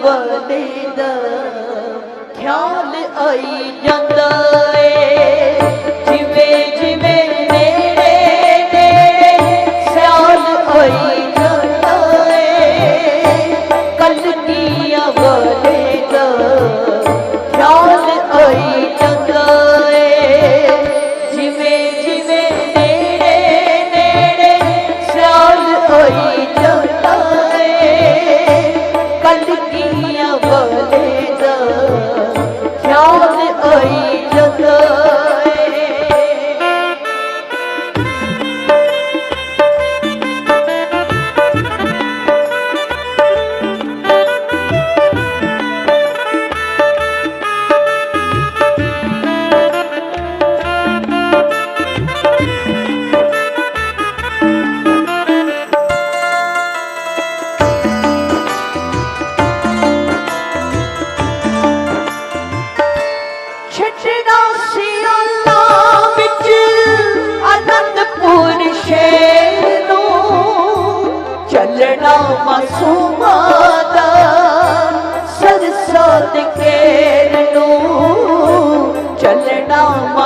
ਵਡੇ ਦਾ ਖਿਆਲ ਆਈ ਜਾਂਦਾ ਏ।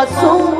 I passou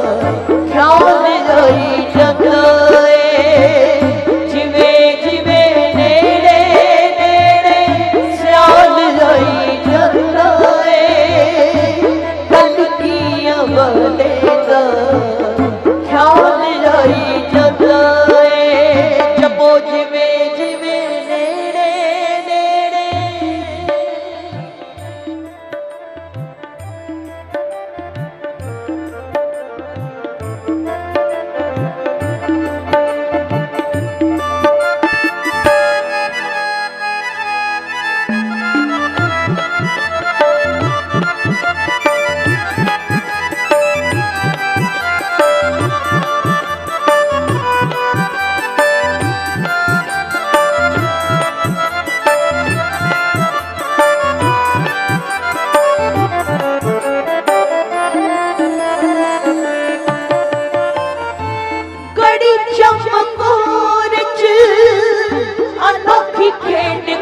ਚਮਕੌਰ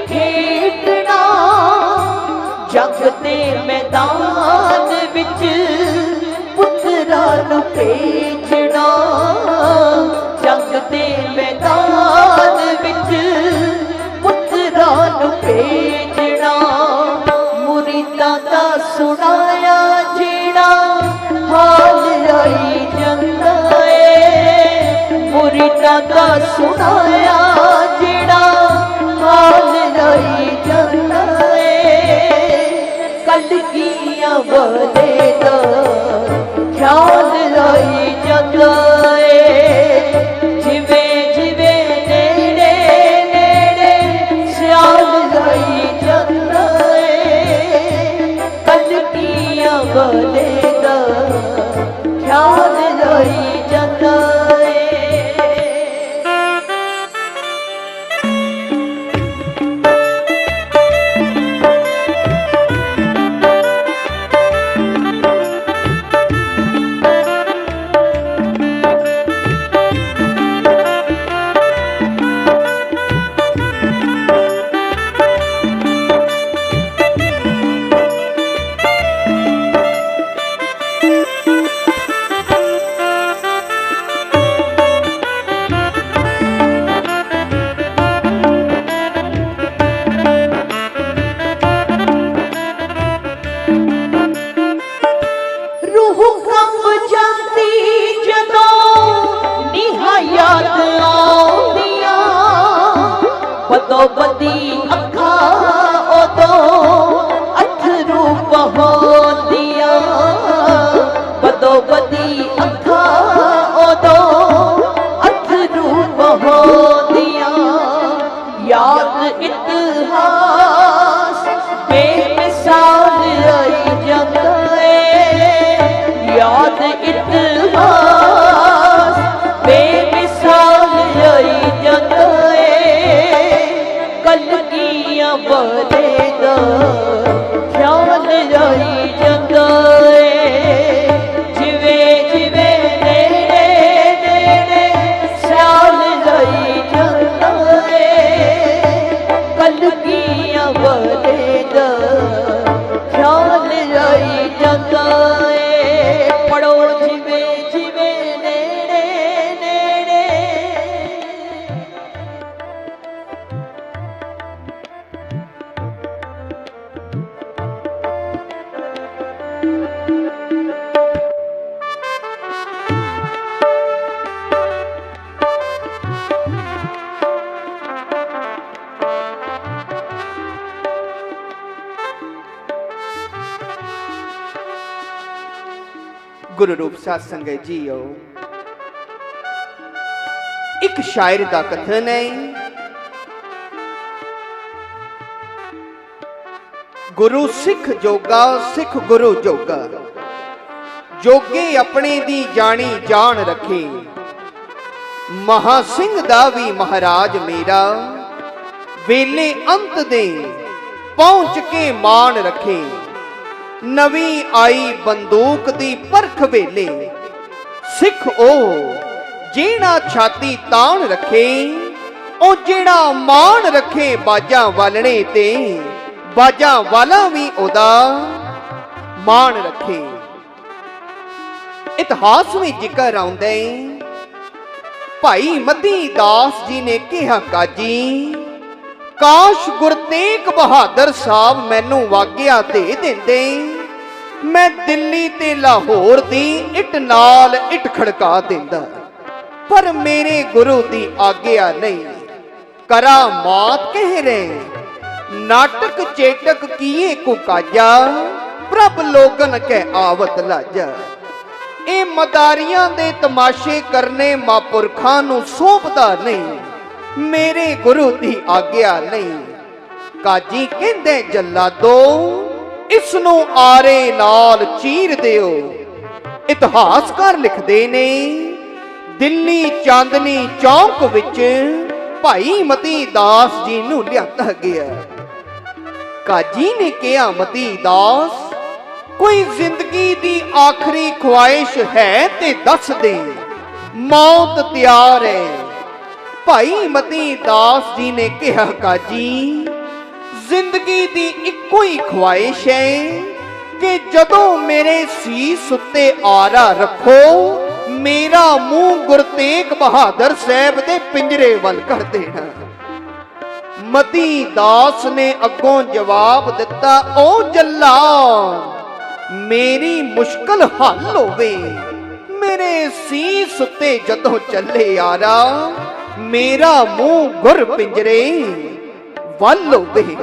ਖੇਡਣਾ। ਜਗ ਦੇ ਵਿੱਚ ਪੁੱਤਰਾ ਨੂੰ ਭੇਜਣਾ। ਮੈਦਾਨ ਵਿੱਚ ਪੁੱਤਰਾ ਨੂੰ ਦਾ ਸੁਣਾਇਆ ਜਿਹੜਾ ਹਾਲ ਲਈ ਜਾਂਦਾ ਏ। ਕਲਗੀਆਂ ਵਾਲੇ ਦਾ ਖਿਆਲ ਲਈ ਜਾਂਦਾ ਏ। পদপতি ਕਲਗੀਆਂ ਵਾਲੇ ਦਾ ਖਿਆਲ ਆਈ ਗੁਰੂ ਰੂਪ ਸਾਧ ਸੰਗਤ ਜੀਓ। ਇੱਕ ਸ਼ਾਇਰ ਦਾ ਕਥਨ ਹੈ। ਗੁਰੂ ਸਿੱਖ ਜੋਗਾ, ਸਿੱਖ ਗੁਰੂ ਜੋਗਾ। ਜੋਗੇ ਆਪਣੇ ਦੀ ਜਾਣੀ ਜਾਣ ਰੱਖੇ। ਮਹਾ ਸਿੰਘ ਦਾ ਵੀ ਮਹਾਰਾਜ ਮੇਰਾ। ਵੇਲੇ ਅੰਤ ਦੇ ਪਹੁੰਚ ਕੇ ਮਾਣ ਰੱਖੇ। ਨਵੀਂ ਆਈ ਬੰਦੂਕ ਦੀ ਪਰਖ ਵੇਲੇ। ਸਿੱਖ ਉਹ ਜਿਹੜਾ ਛਾਤੀ ਤਾਣ ਰੱਖੇ, ਉਹ ਜਿਹੜਾ ਮਾਣ ਰੱਖੇ ਬਾਜਾਂ ਵਾਲਣੇ ਤੇ, ਬਾਜਾਂ ਵਾਲਾ ਵੀ ਉਹਦਾ ਮਾਣ ਰੱਖੇ। ਇਤਿਹਾਸ ਵਿੱਚ ਜ਼ਿਕਰ ਆਉਂਦਾ ਹੈ ਭਾਈ ਮਤੀ ਦਾਸ ਜੀ ਨੇ ਕਿਹਾ, ਕਾਜੀ ਕਾਸ਼ ਗੁਰਤੇਗ ਬਹਾਦਰ ਸਾਹਿਬ ਮੈਨੂੰ ਵਾਗਿਆ ਦੇ ਦਿੰਦੇ। ਮੈਂ ਦਿੱਲੀ ਤੇ ਲਾਹੌਰ ਦੀ ਇੱਟ ਨਾਲ ਇੱਟ ਖੜਕਾ ਦਿੰਦਾ। ਪਰ ਮੇਰੇ ਗੁਰੂ ਦੀ ਆਗਿਆ ਨਹੀਂ। ਕਰਾ ਮਾਤ ਕਹਿ ਰਹੇ। ਨਾਟਕ ਚੇਟਕ ਕੀਏ ਕੋ ਕਾਜਾ। ਪ੍ਰਭ ਲੋਗਨ ਕੈ ਆਵਤ ਲਾਜਾ। ਇਹ ਮਦਾਰੀਆਂ ਦੇ ਤਮਾਸ਼ੇ ਕਰਨੇ ਮਾਪੁਰਖਾਂ ਨੂੰ ਸੋਭਦਾ ਨਹੀਂ। ਮੇਰੇ ਗੁਰੂ ਦੀ ਆਗਿਆ ਨਹੀਂ। ਕਾਜੀ ਕਹਿੰਦੇ ਜੱਲਾਦੋ ਇਸ ਨੂੰ ਆਰੇ ਨਾਲ ਚੀਰ ਦਿਓ। ਇਤਿਹਾਸਕਾਰ ਲਿਖਦੇ ਨੇ, ਦਿੱਲੀ ਚਾਂਦਨੀ ਚੌਂਕ ਵਿੱਚ ਭਾਈ ਮਤੀ ਦਾਸ ਜੀ ਨੂੰ ਲਿਆਂਦਾ ਗਿਆ। ਕਾਜੀ ਨੇ ਕਿਹਾ, ਮਤੀ ਦਾਸ, ਕੋਈ ਜ਼ਿੰਦਗੀ ਦੀ ਆਖਰੀ ਖੁਆਇਸ਼ ਹੈ ਤੇ ਦੱਸ ਦੇ। ਮੌਤ ਤਿਆਰ ਹੈ ਭਾਈ ਮਤੀ ਦਾਸ ਜੀ ਨੇ ਕਿਹਾ, ਕਾਜੀ, ਜ਼ਿੰਦਗੀ ਦੀ ਇੱਕੋ ਹੀ ਖੁਆਇਸ਼ ਹੈ ਕਿ ਜਦੋਂ ਮੇਰੇ ਸੀਸ ਉੱਤੇ ਆਰਾ ਰੱਖੋ, ਮੇਰਾ ਮੂੰਹ ਗੁਰਤੇਗ ਬਹਾਦਰ ਸਾਹਿਬ ਦੇ ਪਿੰਜਰੇ ਵੱਲ ਕਰ ਦੇਣਾ। ਮਤੀ ਦਾਸ ਨੇ ਅੱਗੋਂ ਜਵਾਬ ਦਿੱਤਾ ਉਹ ਜੱਲਾ ਮੇਰੀ ਮੁਸ਼ਕਲ ਹੱਲ ਹੋਵੇ। ਮੇਰੇ ਸੀਸ ਉੱਤੇ ਜਦੋਂ ਚੱਲੇ ਆਰਾ ਮੇਰਾ ਮੂੰਹ ਗੁਰ ਪਿੰਜਰੇ ਵੱਲ ਹੋਵੇ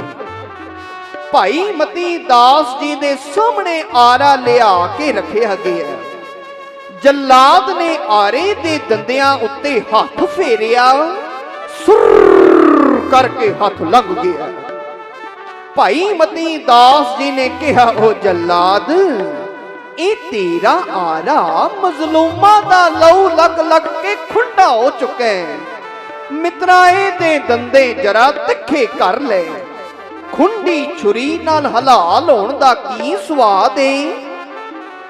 ਭਾਈ ਮਤੀ ਦਾਸ ਜੀ ਦੇ ਸਾਹਮਣੇ ਆਰਾ ਲਿਆ ਕੇ ਰੱਖਿਆ ਗਿਆ। ਜੱਲਾਦ ਨੇ ਆਰੇ ਦੇ ਦੰਦਿਆਂ ਉੱਤੇ ਹੱਥ ਫੇਰਿਆ ਸੁਰ ਕਰਕੇ ਹੱਥ ਲੰਘ ਗਿਆ। ਭਾਈ ਮਤੀ ਦਾਸ ਜੀ ਨੇ ਕਿਹਾ ਉਹ ਜੱਲਾਦ, ਇਹ ਤੇਰਾ ਆਰਾ ਮਜ਼ਲੂਮਾਂ ਦਾ ਲਹੂ ਲੱਗ ਲੱਗ ਕੇ ਖੁੰਡਾ ਹੋ ਚੁੱਕਾ ਹੈ। ਮਿੱਤਰਾ ਇਹਦੇ ਦੰਦੇ ਜਰਾ ਤਿੱਖੇ ਕਰ ਲੈ। ਖੁੰਡੀ ਛੁਰੀ ਨਾਲ ਹਲਾਲ ਹੋਣ ਦਾ ਕੀ ਸਵਾਦ ਏ?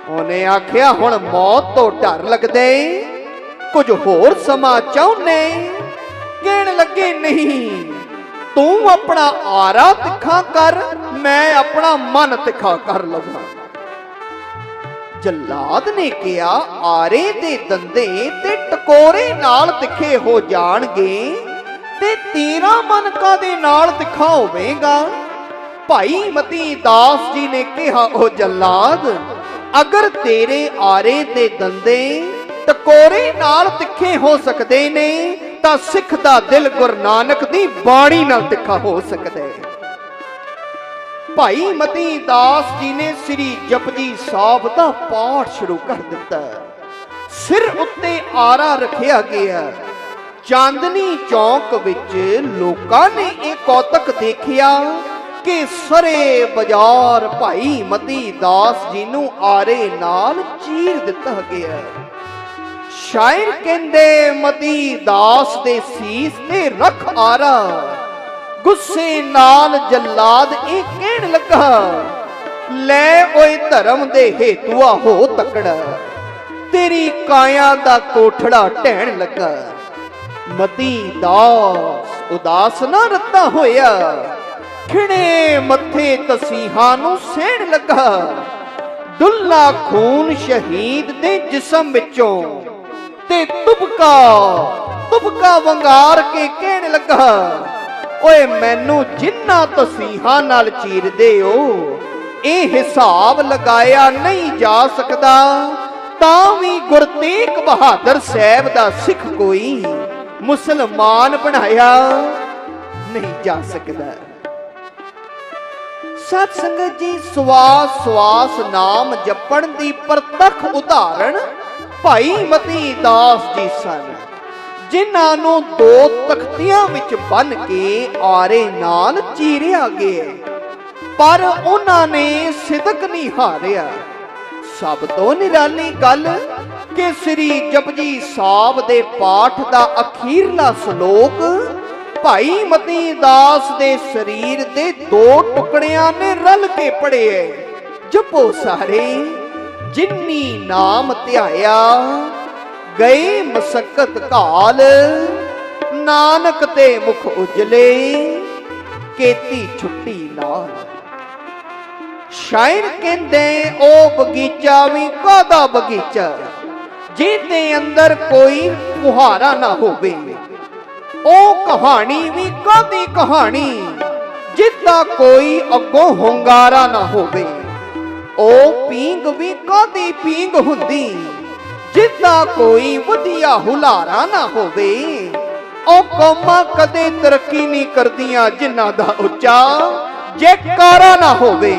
ਉਹਨੇ ਆਖਿਆ, ਹੁਣ ਮੌਤ ਤੋਂ ਡਰ ਲੱਗਦੇ ਕੁਝ ਹੋਰ ਸਮਾਂ ਚਾਹੁੰਨੇ ਕਹਿਣ ਲੱਗੇ, ਨਹੀਂ, ਤੂੰ ਆਪਣਾ ਆਰਾ ਤਿੱਖਾ ਕਰ, ਮੈਂ ਆਪਣਾ ਮਨ ਤਿੱਖਾ ਕਰ ਲਵਾਂ। ਜਲਾਦ ਨੇ ਕਿਹਾ, ਆਰੇ ਦੇ ਦੰਦੇ ਤੇ ਟਕੋਰੇ ਨਾਲ ਤਿੱਖੇ ਹੋ ਜਾਣਗੇ ਤੇ ਤੇਰਾ ਮਨ ਕਾਦੇ ਨਾਲ ਤਿੱਖਾ ਹੋਵੇਗਾ? ਭਾਈ ਮਤੀ ਦਾਸ ਜੀ ਨੇ ਕਿਹਾ ਉਹ ਜੱਲਾਦ, ਅਗਰ ਤੇਰੇ ਆਰੇ ਦੇ ਦੰਦੇ ਟਕੋਰੇ ਨਾਲ ਤਿੱਖੇ ਹੋ ਸਕਦੇ ਨੇ, ਤਾਂ ਸਿੱਖ ਦਾ ਦਿਲ ਗੁਰੂ ਨਾਨਕ ਦੀ ਬਾਣੀ ਨਾਲ ਤਿੱਖਾ ਹੋ ਸਕਦਾ ਹੈ। ਭਾਈ ਮਤੀ ਦਾਸ ਜੀ ਨੇ ਸ੍ਰੀ ਜਪਜੀ ਸਾਹਿਬ ਦਾ ਪਾਠ ਸ਼ੁਰੂ ਕਰ ਦਿੱਤਾ ਸਿਰ ਉੱਤੇ ਆਰਾ ਰੱਖਿਆ ਗਿਆ ਚਾਂਦਨੀ ਚੌਕ ਵਿੱਚ ਲੋਕਾਂ ਨੇ ਇਹ ਕੌਤਕ ਦੇਖਿਆ ਕਿ ਸਰੇ ਬਾਜ਼ਾਰ ਭਾਈ ਮਤੀ ਦਾਸ ਜੀ ਨੂੰ ਆਰੇ ਨਾਲ ਚੀਰ ਦਿੱਤਾ ਗਿਆ ਸ਼ਾਇਰ ਕਹਿੰਦੇ ਮਤੀ ਦਾਸ ਦੇ ਸੀਸ ਤੇ ਰੱਖ ਆਰਾ। ਗੁੱਸੇ ਨਾਲ ਜੱਲਾਦ ਇਹ ਕਹਿਣ ਲੱਗਾ, ਲੈ ਓਏ ਧਰਮ ਦੇ ਹੇਤੂਆ ਹੋ ਤਕੜਾ, ਤੇਰੀ ਕਾਇਆ ਦਾ ਕੋਠੜਾ ਢਹਿਣ ਲੱਗਾ। ਮਤੀ ਦਾਸ ਉਦਾਸ ਨਾ ਰੱਤਾ ਹੋਇਆ ਖਿੜੇ ਮੱਥੇ ਤਸੀਹਾਂ ਨੂੰ ਸਹਿਣ ਲੱਗਾ। ਦੁੱਲਾ ਖੂਨ ਸ਼ਹੀਦ ਦੇ ਜਿਸਮ ਵਿੱਚੋਂ ਤੇ ਤੁਬਕਾ ਤੁਬਕਾ ਵੰਗਾਰ ਕੇ ਕਹਿਣ ਲੱਗਾ ਓਏ ਮੈਨੂੰ ਜਿੰਨਾ ਤਸੀਹਾਂ ਨਾਲ ਚੀਰਦੇ ਹੋ, ਇਹ ਹਿਸਾਬ ਲਗਾਇਆ ਨਹੀਂ ਜਾ ਸਕਦਾ। ਤਾਂ ਵੀ ਗੁਰਤੇਗ ਬਹਾਦਰ ਸਾਹਿਬ ਦਾ ਸਿੱਖ ਕੋਈ ਮੁਸਲਮਾਨ ਬਣਾਇਆ ਨਹੀਂ ਜਾ ਸਕਦਾ। ਸਤ ਸੰਗਤ ਜੀ ਸਵਾਸ ਸਵਾਸ ਨਾਮ ਜਪਣ ਦੀ ਪ੍ਰਤੱਖ ਉਦਾਹਰਣ ਭਾਈ ਮਤੀ ਦਾਸ ਜੀ ਸਨ। ਜਿਨ੍ਹਾਂ ਨੂੰ ਦੋ ਤਖਤੀਆਂ ਵਿੱਚ ਬੰਨ ਕੇ ਆਰੇ ਨਾਲ ਚੀਰਿਆ ਗਿਆ। ਪਰ ਉਹਨਾਂ ਨੇ ਸਿਦਕ ਨਹੀਂ ਹਾਰਿਆ। ਸਭ ਤੋਂ ਨਿਰਾਲੀ ਗੱਲ ਕਿ ਸ੍ਰੀ ਜਪਜੀ ਸਾਹਿਬ ਦੇ ਪਾਠ ਦਾ ਅਖੀਰਲਾ ਸ਼ਲੋਕ ਭਾਈ ਮਤੀ ਦਾਸ ਦੇ ਸਰੀਰ ਦੇ ਦੋ ਟੁਕੜਿਆਂ ਨੇ ਰਲ ਕੇ ਪੜਿਆ ਜਪੋ ਸਾਰੇ ਜਿਨਨੀ ਨਾਮ ਧਿਆਇਆ ਗਈ ਮਸਕਤ ਘਾਲ। ਨਾਨਕ ਤੇ ਮੁਖ ਉਜਲੇ। ਕੀਤੀ ਛੁੱਟੀ ਨਾਲ। ਸ਼ਾਇਰ ਕਹਿੰਦੇ ਉਹ ਬਗੀਚਾ ਵੀ ਕਾਦਾ ਬਗੀਚਾ? ਜਿਹਦੇ ਅੰਦਰ ਕੋਈ ਮੁਹਾਰਾ ਨਾ ਹੋਵੇ। ਉਹ ਕਹਾਣੀ ਵੀ ਕਾਦੀ ਕਹਾਣੀ? ਜਿੱਦਾਂ ਕੋਈ ਅੱਗੋਂ ਹੁੰਗਾਰਾ ਨਾ ਹੋਵੇ। ਉਹ ਪੀਂਗ ਵੀ ਕਾਦੀ ਪੀਂਗ ਹੁੰਦੀ? ਜਿੱਦਾਂ ਕੋਈ ਵਧੀਆ ਹੁਲਾਰਾ ਨਾ ਹੋਵੇ, ਉਹ ਕੌਮਾਂ ਕਦੇ ਤਰੱਕੀ ਨਹੀਂ ਕਰਦੀਆਂ ਜਿਨ੍ਹਾਂ ਦਾ ਉੱਚਾ ਜੈਕਾਰਾ ਨਾ ਹੋਵੇ।